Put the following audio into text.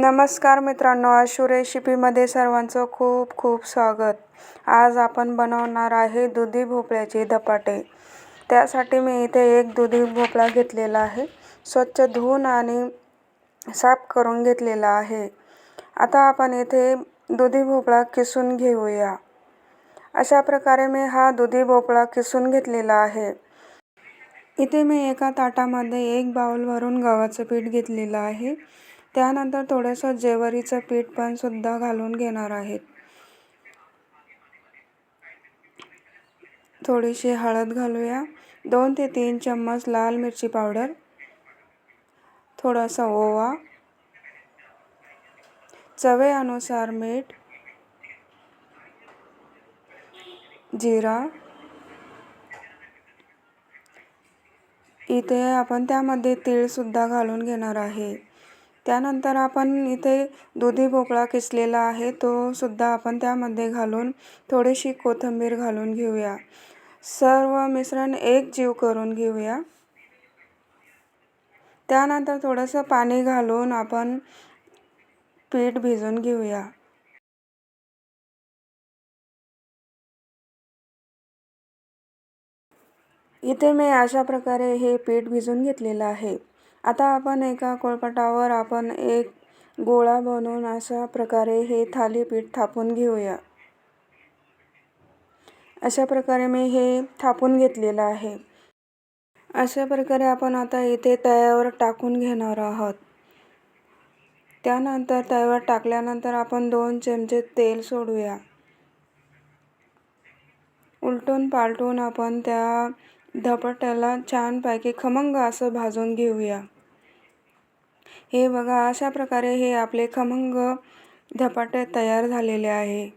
नमस्कार मित्रांनो आशू रेसिपीमध्ये सर्वांचं खूप खूप स्वागत. आज आपण बनवणार आहे दुधी भोपळ्याचे धपाटे. त्यासाठी मी इथे एक दुधी भोपळा घेतलेला आहे. स्वच्छ धुवून आणि साफ करून घेतलेला आहे. आता आपण इथे दुधी भोपळा किसून घेऊया. अशा प्रकारे मी हा दुधी भोपळा किसून घेतलेला आहे. इथे मी एका ताटामध्ये एक बाऊल भरून गव्हाचं पीठ घेतलेलं आहे. त्यानंतर थोडंसं जेवरीचं पीठ पण सुद्धा घालून घेणार आहेत. थोडीशी हळद घालूया. दोन ते तीन चम्मच लाल मिरची पावडर थोडासा ओवा चवेनुसार मीठ जिरा. इथे आपण त्यामध्ये तीळसुद्धा घालून घेणार आहे. त्यानंतर आपण इथे दुधी भोपळा किसलेला आहे तो सुद्धा आपण त्यामध्ये घालून थोडीशी कोथिंबीर घालून घेऊया. सर्व मिश्रण एक जीव करून घेऊया. त्यानंतर थोडंसं पाणी घालून आपण पीठ भिजून घेऊया. इथे मी अशा प्रकारे हे पीठ भिजून घेतलेलं आहे. आता आपण एका कोळपटावर आपण एक गोळा बनवून अशा प्रकारे हे थालीपीठ थापून घेऊया. अशा प्रकारे मी हे थापून घेतलेलं आहे. अशा प्रकारे आपण आता इथे तव्यावर टाकून घेणार आहोत. त्यानंतर तव्यावर टाकल्यानंतर आपण दोन चमचे तेल सोडूया. उलटून पालटून आपण त्या धपाट्याला छानपैकी खमंग असं भाजून घेऊया. हे बघा अशा प्रकारे हे आपले खमंग धपाटे तयार झालेले आहे.